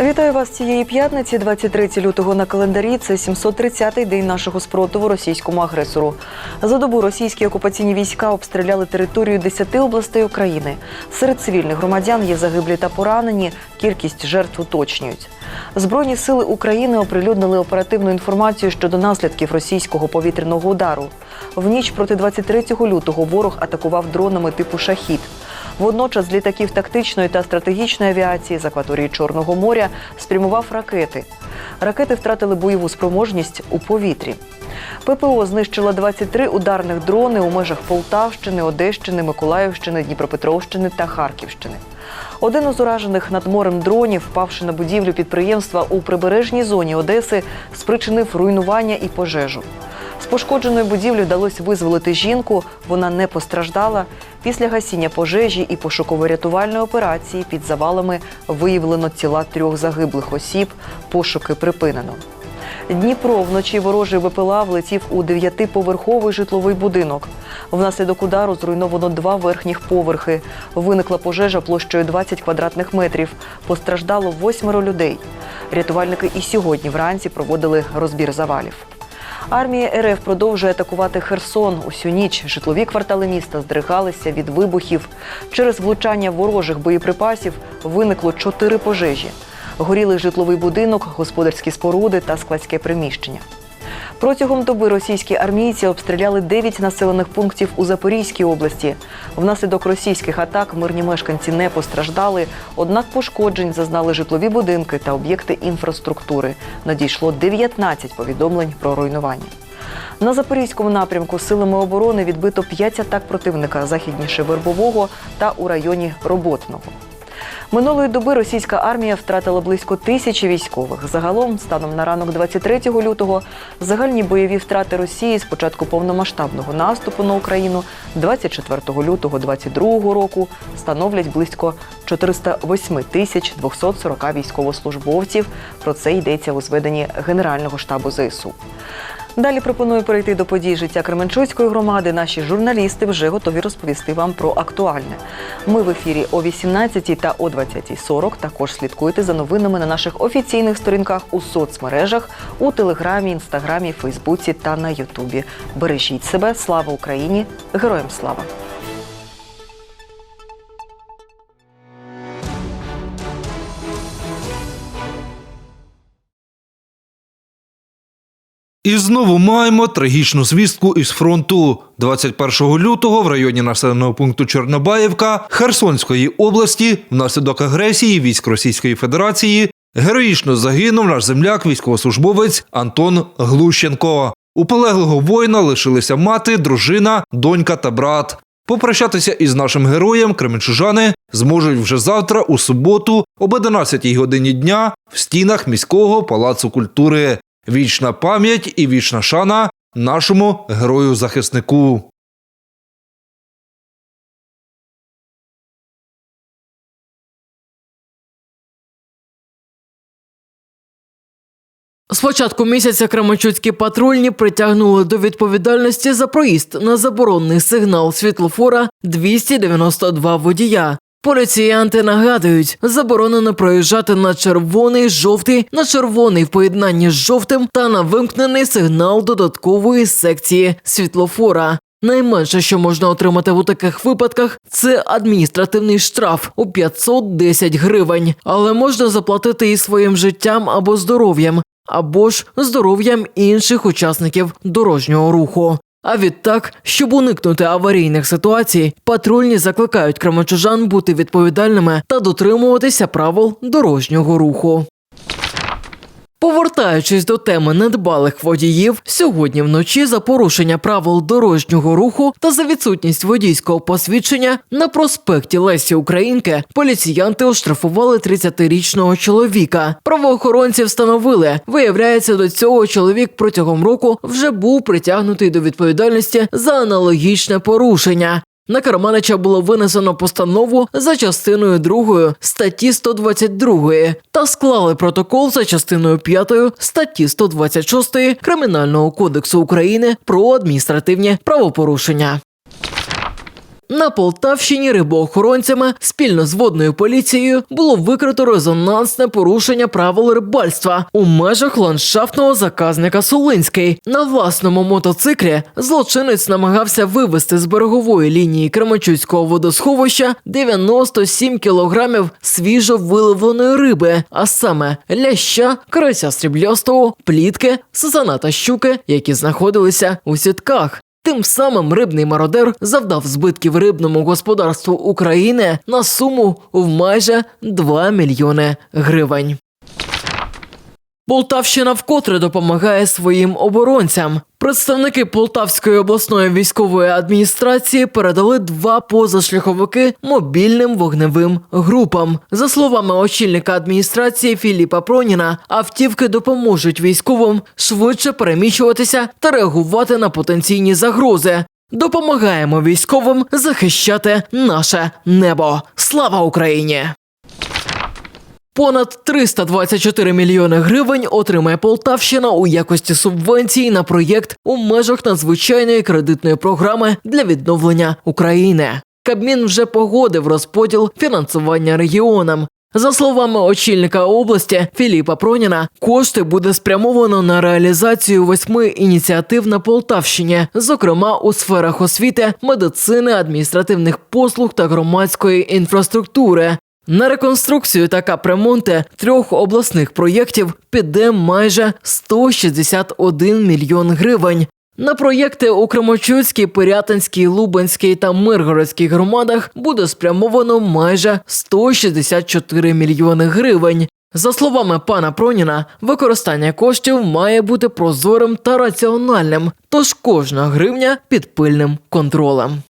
Вітаю вас цієї п'ятниці, 23 лютого на календарі. Це 730-й день нашого спротиву російському агресору. За добу російські окупаційні війська обстріляли територію 10 областей України. Серед цивільних громадян є загиблі та поранені. Кількість жертв уточнюють. Збройні сили України оприлюднили оперативну інформацію щодо наслідків російського повітряного удару. В ніч проти 23 лютого ворог атакував дронами типу шахід. Водночас з літаків тактичної та стратегічної авіації з акваторії Чорного моря спрямував ракети. Ракети втратили бойову спроможність у повітрі. ППО знищила 23 ударних дрони у межах Полтавщини, Одещини, Миколаївщини, Дніпропетровщини та Харківщини. Один із уражених над морем дронів, впавши на будівлю підприємства у прибережній зоні Одеси, спричинив руйнування і пожежу. З пошкодженої будівлі вдалося визволити жінку. Вона не постраждала. Після гасіння пожежі і пошуково-рятувальної операції під завалами виявлено тіла трьох загиблих осіб. Пошуки припинено. Дніпро вночі ворожий ВПЛА влетів у дев'ятиповерховий житловий будинок. Внаслідок удару зруйновано два верхніх поверхи. Виникла пожежа площею 20 квадратних метрів. Постраждало восьмеро людей. Рятувальники і сьогодні вранці проводили розбір завалів. Армія РФ продовжує атакувати Херсон. Усю ніч житлові квартали міста здригалися від вибухів. Через влучання ворожих боєприпасів виникло чотири пожежі. Горіли житловий будинок, господарські споруди та складське приміщення. Протягом доби російські армійці обстріляли 9 населених пунктів у Запорізькій області. Внаслідок російських атак мирні мешканці не постраждали, однак пошкоджень зазнали житлові будинки та об'єкти інфраструктури. Надійшло 19 повідомлень про руйнування. На запорізькому напрямку силами оборони відбито 5 атак противника західніше Вербового та у районі Роботного. Минулої доби російська армія втратила близько тисячі військових. Загалом, станом на ранок 23 лютого, загальні бойові втрати Росії з початку повномасштабного наступу на Україну 24 лютого 2022 року становлять близько 408 тисяч 240 військовослужбовців. Про це йдеться у зведенні Генерального штабу ЗСУ. Далі пропоную перейти до подій життя Кременчуцької громади. Наші журналісти вже готові розповісти вам про актуальне. Ми в ефірі о 18 та о 20.40. Також слідкуйте за новинами на наших офіційних сторінках у соцмережах, у Телеграмі, Інстаграмі, Фейсбуці та на Ютубі. Бережіть себе, слава Україні! Героям слава! І знову маємо трагічну звістку із фронту. 21 лютого в районі населеного пункту Чорнобаївка Херсонської області внаслідок агресії військ Російської Федерації героїчно загинув наш земляк, військовослужбовець Антон Глущенко. У полеглого воїна лишилися мати, дружина, донька та брат. Попрощатися із нашим героєм кременчужани зможуть вже завтра, у суботу, об 11 годині дня в стінах міського палацу культури. Вічна пам'ять і вічна шана нашому герою-захиснику. З початку місяця Кременчуцькі патрульні притягнули до відповідальності за проїзд на заборонний сигнал світлофора 292 водія. Поліціянти нагадують, заборонено проїжджати на червоний, жовтий, на червоний в поєднанні з жовтим та на вимкнений сигнал додаткової секції світлофора. Найменше, що можна отримати у таких випадках, це адміністративний штраф у 510 гривень, але можна заплатити і своїм життям або здоров'ям, або ж здоров'ям інших учасників дорожнього руху. А відтак, щоб уникнути аварійних ситуацій, патрульні закликають крамочужан бути відповідальними та дотримуватися правил дорожнього руху. Повертаючись до теми недбалих водіїв, сьогодні вночі за порушення правил дорожнього руху та за відсутність водійського посвідчення на проспекті Лесі Українки поліціянти оштрафували 30-річного чоловіка. Правоохоронці встановили, виявляється, до цього чоловік протягом року вже був притягнутий до відповідальності за аналогічне порушення. На Карманича було винесено постанову за частиною 2 статті 122 та склали протокол за частиною 5 статті 126 Кримінального кодексу України про адміністративні правопорушення. На Полтавщині рибоохоронцями спільно з водною поліцією було викрито резонансне порушення правил рибальства у межах ландшафтного заказника Солинський. На власному мотоциклі злочинець намагався вивезти з берегової лінії Кременчуцького водосховища 97 кілограмів свіжо виловленої риби, а саме ляща, карася сріблястого, плітки, сазана та щуки, які знаходилися у сітках. Тим самим рибний мародер завдав збитків рибному господарству України на суму в майже 2 мільйони гривень. Полтавщина вкотре допомагає своїм оборонцям. Представники Полтавської обласної військової адміністрації передали два позашляховики мобільним вогневим групам. За словами очільника адміністрації Філіпа Проніна, автівки допоможуть військовим швидше переміщуватися та реагувати на потенційні загрози. Допомагаємо військовим захищати наше небо. Слава Україні! Понад 324 мільйони гривень отримає Полтавщина у якості субвенції на проєкт у межах надзвичайної кредитної програми для відновлення України. Кабмін вже погодив розподіл фінансування регіонам. За словами очільника області Філіпа Проніна, кошти буде спрямовано на реалізацію восьми ініціатив на Полтавщині, зокрема у сферах освіти, медицини, адміністративних послуг та громадської інфраструктури. На реконструкцію та капремонти трьох обласних проєктів піде майже 161 мільйон гривень. На проєкти у Кремочуцькій, Пирятинській, Лубенській та Миргородській громадах буде спрямовано майже 164 мільйони гривень. За словами пана Проніна, використання коштів має бути прозорим та раціональним, тож кожна гривня під пильним контролем.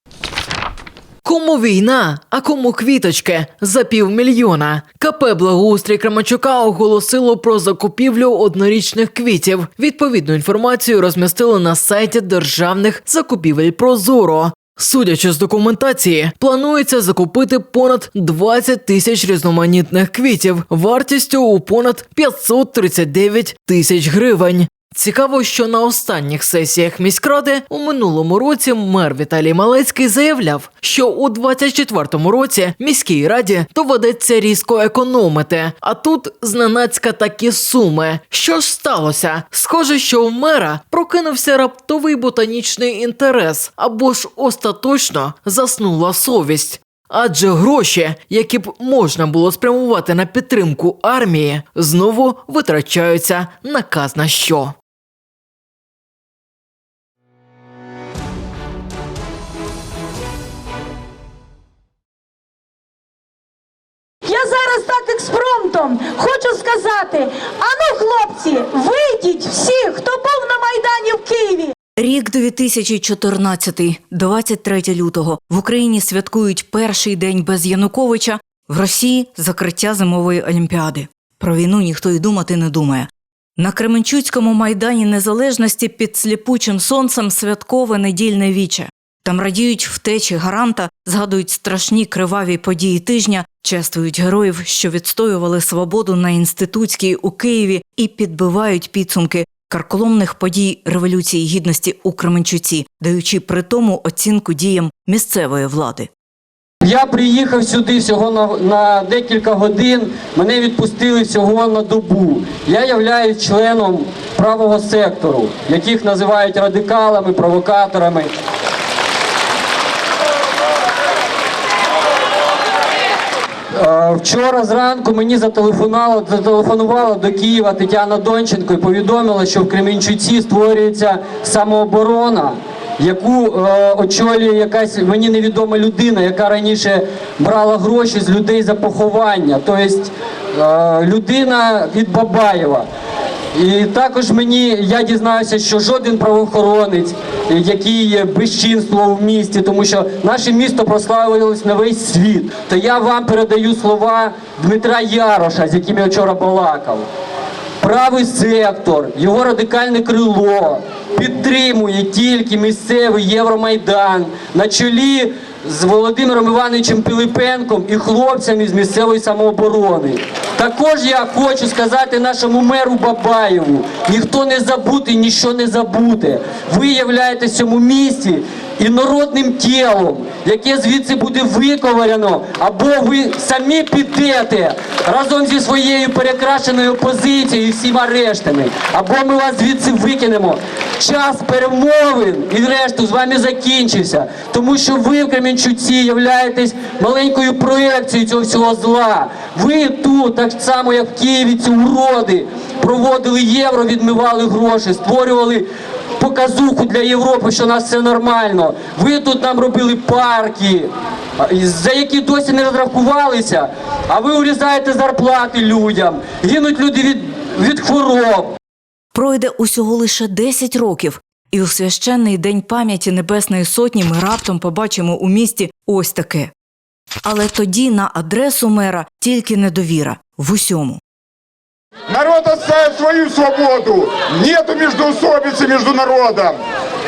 Кому війна, а кому квіточки за півмільйона. КП Благоустрій Крамачука оголосило про закупівлю однорічних квітів. Відповідну інформацію розмістили на сайті державних закупівель Прозоро. Судячи з документації, планується закупити понад 20 тисяч різноманітних квітів вартістю у понад 539 тисяч гривень. Цікаво, що на останніх сесіях міськради у минулому році мер Віталій Малецький заявляв, що у 24-му році міській раді доведеться різко економити. А тут зненацька такі суми. Що ж сталося? Схоже, що в мера прокинувся раптовий ботанічний інтерес або ж остаточно заснула совість. Адже гроші, які б можна було спрямувати на підтримку армії, знову витрачаються наказ на що. Експромтом хочу сказати: ану, хлопці, вийдіть всі, хто був на Майдані в Києві. Рік 2014, 23 лютого. В Україні святкують перший день без Януковича. В Росії закриття зимової олімпіади. Про війну ніхто й думати не думає. На Кременчуцькому майдані незалежності під сліпучим сонцем святкове недільне віче. Там радіють втечі гаранта, згадують страшні криваві події тижня, чествують героїв, що відстоювали свободу на інститутській у Києві, і підбивають підсумки карколомних подій Революції Гідності у Кременчуці, даючи при тому оцінку діям місцевої влади. Я приїхав сюди всього на, на декілька годин. Мене відпустили всього на добу. Я являюсь членом правого сектору, яких називають радикалами, провокаторами. Вчора зранку мені зателефонувала, зателефонувала до Києва Тетяна Донченко і повідомила, що в Кременчуці створюється самооборона, яку е, очолює якась мені невідома людина, яка раніше брала гроші з людей за поховання. Тобто е, людина від Бабаєва. І також мені я дізнався, що жоден правоохоронець, який безчинствував в місті, тому що наше місто прославилось на весь світ. То я вам передаю слова Дмитра Яроша, з яким я вчора балакав. Правий сектор, його радикальне крило підтримує тільки місцевий Євромайдан на чолі з Володимиром Івановичем Пилипенком і хлопцями з місцевої самооборони. Також я хочу сказати нашому меру Бабаєву: ніхто не забути, ніщо не забуде. Ви являєтесь в цьому місті інородним тілом, яке звідси буде виковиряно, або ви самі підете разом зі своєю перекрашеною позицією і всіма рештами, або ми вас звідси викинемо. Час перемовин і решту з вами закінчився, тому що ви в Кременчуці являєтесь маленькою проекцією цього всього зла. Ви тут, так само як в Києві, ці уроди, проводили євро, відмивали гроші, створювали показуху для Європи, що у нас все нормально. Ви тут нам робили парки, за які досі не розрахувалися, а ви урізаєте зарплати людям, гинуть люди від, від хвороб. Пройде усього лише 10 років, і у священний день пам'яті Небесної Сотні ми раптом побачимо у місті ось таке. Але тоді на адресу мера тільки недовіра в усьому. Народ оставит свою свободу. Нету междоусобицы между народом.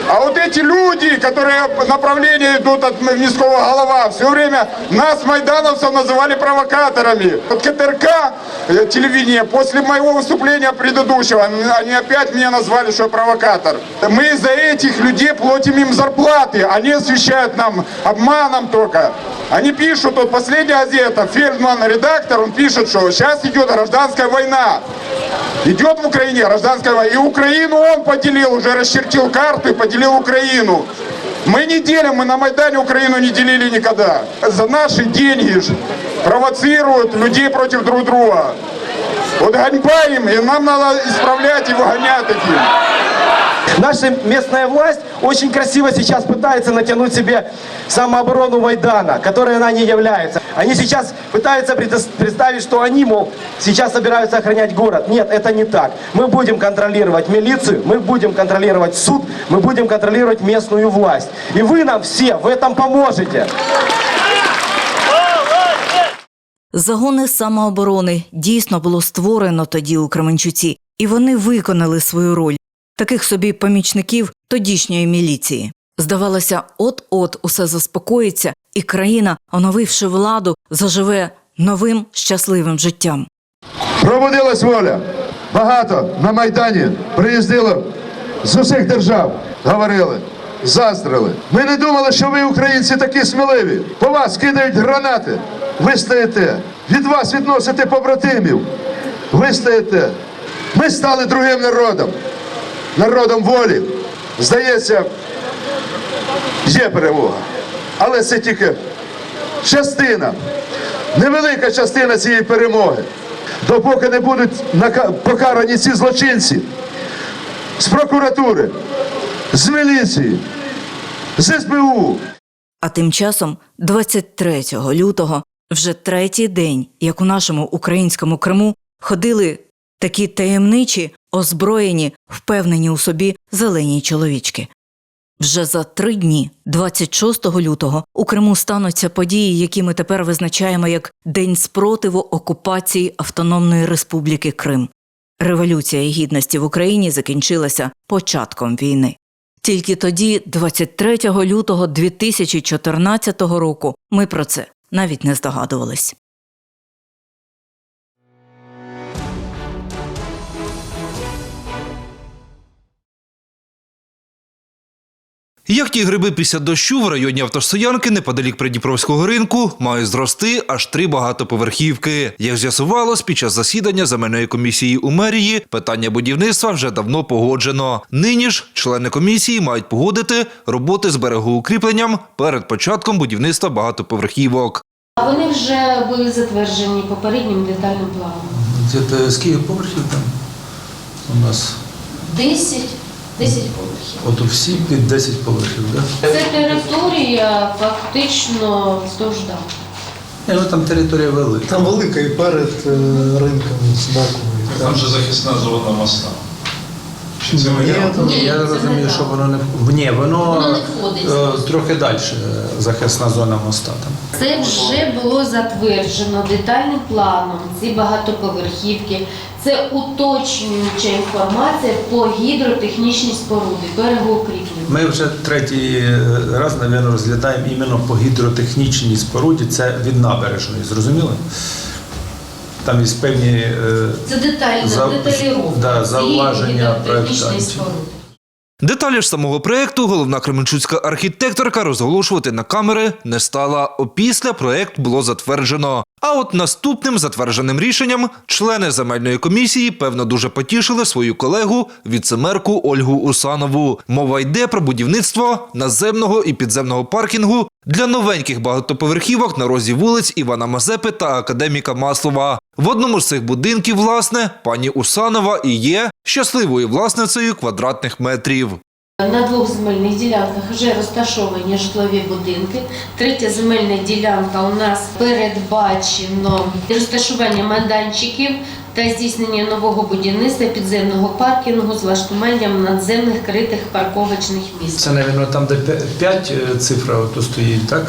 А вот эти люди, которые по направлению идут от Миского голова, все время нас, майдановцев, называли провокаторами. Вот КТРК, э, телевидение, после моего выступления предыдущего, они опять меня назвали, что я провокатор. Мы за этих людей платим им зарплаты. Они освещают нам обманом только. Они пишут, вот последняя газета, Фельдман, редактор, он пишет, что сейчас идет гражданская война. Идет в Украине гражданская война. И Украину он поделил, уже расчертил карту и поделил Украину. Мы не делим, мы на Майдане Украину не делили никогда. За наши деньги провоцируют людей против друг друга. Вот ганьба им, и нам надо исправлять и выгонять таким. Наша местная власть очень красиво сейчас пытается натянуть себе самооборону Майдана, которой она не является. Они сейчас пытаются представить, что они, мол, сейчас собираются охранять город. Нет, это не так. Мы будем контролировать милицию, мы будем контролировать суд, мы будем контролировать местную власть. И вы нам все в этом поможете. Загони самооборони дійсно було створено тоді у Кременчуці, і вони виконали свою роль таких собі помічників тодішньої міліції. Здавалося, от-от усе заспокоїться, і країна, оновивши владу, заживе новим щасливим життям. Пробудилась воля. Багато на Майдані приїздило з усіх держав, говорили, заздрили. Ми не думали, що ви, українці, такі сміливі. По вас кидають гранати. Ви стоїте. Від вас відносите побратимів. Ви стоїте. Ми стали другим народом, народом волі. Здається, є перемога. Але це тільки частина, невелика частина цієї перемоги. Допоки не будуть покарані ці злочинці з прокуратури, з міліції, з СБУ. А тим часом, 23 лютого, вже третій день, як у нашому українському Криму, ходили такі таємничі, озброєні, впевнені у собі зелені чоловічки. Вже за три дні, 26 лютого, у Криму стануться події, які ми тепер визначаємо як День спротиву окупації Автономної Республіки Крим. Революція гідності в Україні закінчилася початком війни. Тільки тоді, 23 лютого 2014 року, ми про це навіть не здогадувались. Як ті гриби після дощу в районі автостоянки неподалік Придніпровського ринку мають зрости аж три багатоповерхівки. Як з'ясувалось, під час засідання земельної комісії у мерії питання будівництва вже давно погоджено. Нині ж члени комісії мають погодити роботи з берегоукріпленням перед початком будівництва багатоповерхівок. А Вони вже були затверджені попереднім детальним планом. Це скільки поверхів там у нас? 10, 10 поверхів. От у всі під 10 поверхів, так? Це територія фактично вздовж дамби. Да? Ну там територія велика. Там велика і перед е, ринком з боку. і Там же захисна зона моста. Чи це Ні, варіант? Ні, я розумію, що воно не в- ні, воно, Воно не входить е, трохи далі захисна зона моста там. Це вже було затверджено детальним планом. Ці багатоповерхівки. Це уточнююча інформація по гідротехнічній споруді, берегоукріплення. Ми вже третій е, раз, мабуть, розглядаємо іменно по гідротехнічній споруді. Це від набережної, зрозуміли? Там є певні е, Це детально, За- деталіровка да, зауваження проєктантів. споруди. Деталі ж самого проєкту головна кременчуцька архітекторка розголошувати на камери не стала. Опісля проєкт було затверджено. А от наступним затвердженим рішенням члени земельної комісії певно дуже потішили свою колегу віцемерку Ольгу Усанову. Мова йде про будівництво наземного і підземного паркінгу для новеньких багатоповерхівок на розі вулиць Івана Мазепи та академіка Маслова. В одному з цих будинків, власне, пані Усанова і є щасливою власницею квадратних метрів. На двох земельних ділянках вже розташовані житлові будинки. Третя земельна ділянка у нас передбачено розташування майданчиків та здійснення нового будівництва підземного паркінгу з влаштуванням надземних критих парковочних місць. Це, мабуть, там, де 5 цифра ото стоїть, так?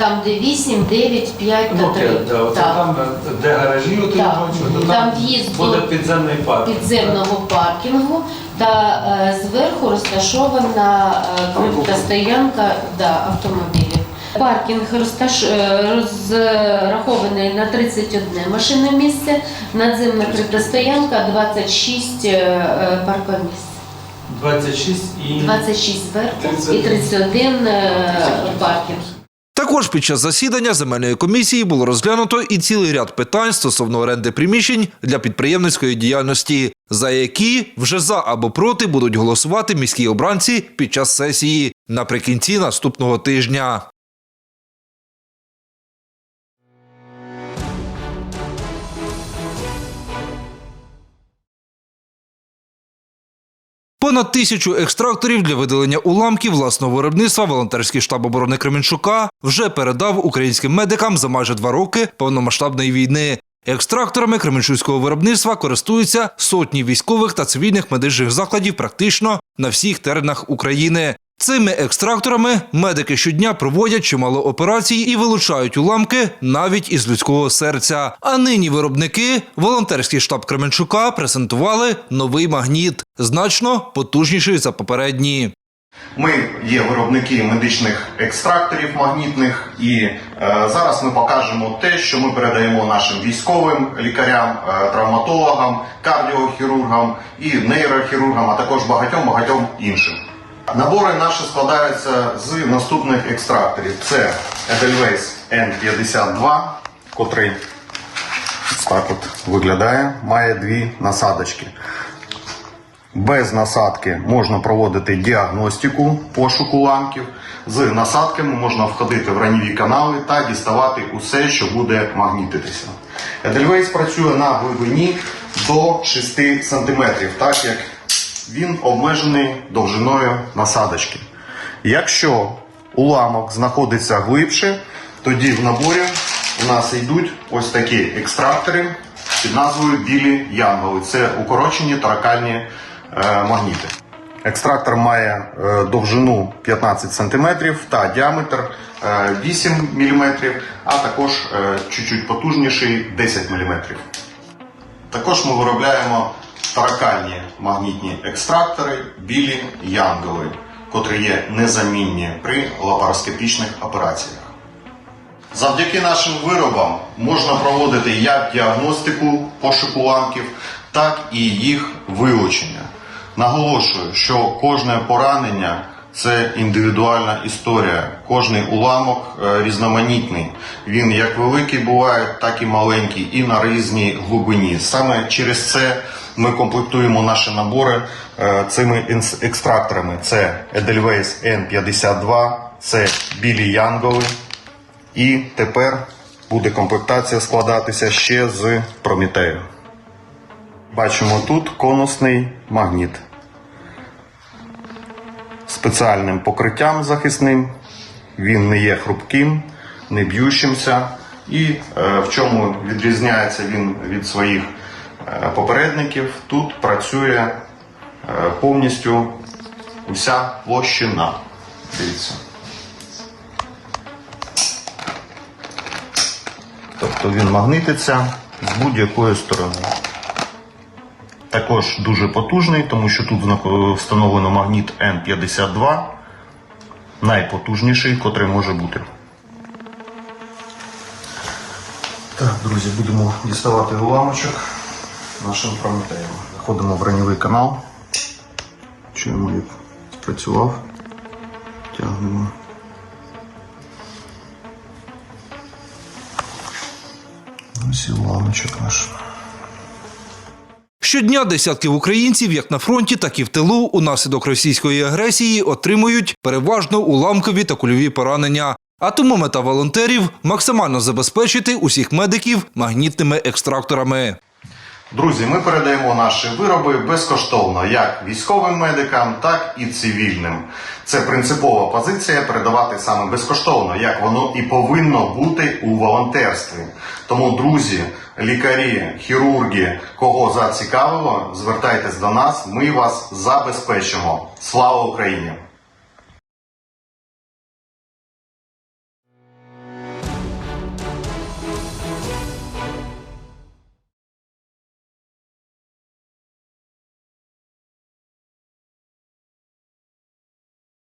Там, де 8, 9, 5 та 3. Так. там, де гаражі, Так. бачу, то Там в'їзд буде до підземний парк. підземного паркінгу та е, зверху розташована е, крипта стоянка да, автомобілів. Паркінг розташ... е, розрахований на 31 машинне місце, надземна криптостоянка 26 е, е, паркомісць. 26 і 26 зверху і 31. 31 е, паркінг. Також під час засідання земельної комісії було розглянуто і цілий ряд питань стосовно оренди приміщень для підприємницької діяльності, за які вже за або проти будуть голосувати міські обранці під час сесії наприкінці наступного тижня. Понад тисячу екстракторів для видалення уламків власного виробництва волонтерський штаб оборони Кременчука вже передав українським медикам за майже два роки повномасштабної війни. Екстракторами кременчуцького виробництва користуються сотні військових та цивільних медичних закладів практично на всіх теренах України. Цими екстракторами медики щодня проводять чимало операцій і вилучають уламки навіть із людського серця. А нині виробники, волонтерський штаб Кременчука, презентували новий магніт, значно потужніший за попередні. Ми є виробники медичних екстракторів магнітних, і е, зараз ми покажемо те, що ми передаємо нашим військовим лікарям, е, травматологам, кардіохірургам і нейрохірургам, а також багатьом багатьом іншим. Набори наші складаються з наступних екстракторів: це Edelweiss N52, котрий так от виглядає, має дві насадочки. Без насадки можна проводити діагностику пошуку ламків. З насадками можна входити в раніві канали та діставати усе, що буде магнітитися. Edelweiss працює на глибині до 6 см, так як він обмежений довжиною насадочки. Якщо уламок знаходиться глибше, тоді в наборі у нас йдуть ось такі екстрактори під назвою білі янголи. Це укорочені торакальні е, магніти. Екстрактор має е, довжину 15 см та діаметр е, 8 мм, а також е, чуть-чуть потужніший 10 мм. Також ми виробляємо таракальні магнітні екстрактори білі янголи, котрі є незамінні при лапароскопічних операціях. Завдяки нашим виробам можна проводити як діагностику пошуку ламків, так і їх вилучення. Наголошую, що кожне поранення це індивідуальна історія. Кожний уламок е, різноманітний. Він як великий буває, так і маленький, і на різній глибині. Саме через це ми комплектуємо наші набори е, цими екстракторами. Це Edelweiss N52, це білі янголи. І тепер буде комплектація складатися ще з Прометею. Бачимо тут конусний магніт. Спеціальним покриттям захисним. Він не є хрупким, не б'ющимся. І е, в чому відрізняється він від своїх попередників, тут працює е, повністю вся площина. Дивіться. Тобто він магнититься з будь-якої сторони. Також дуже потужний, тому що тут встановлено магніт N52, найпотужніший, котрий може бути. Так, друзі, будемо діставати уламочок нашим прометеєм. Заходимо в ранньовий канал. Чуємо, як спрацював. Тягнемо. Ось і уламочок наш. Щодня десятків українців, як на фронті, так і в тилу, унаслідок російської агресії отримують переважно уламкові та кульові поранення. А тому мета волонтерів максимально забезпечити усіх медиків магнітними екстракторами. Друзі, ми передаємо наші вироби безкоштовно як військовим медикам, так і цивільним. Це принципова позиція передавати саме безкоштовно, як воно і повинно бути у волонтерстві. Тому, друзі, лікарі, хірурги, кого зацікавило, звертайтесь до нас, ми вас забезпечимо. Слава Україні!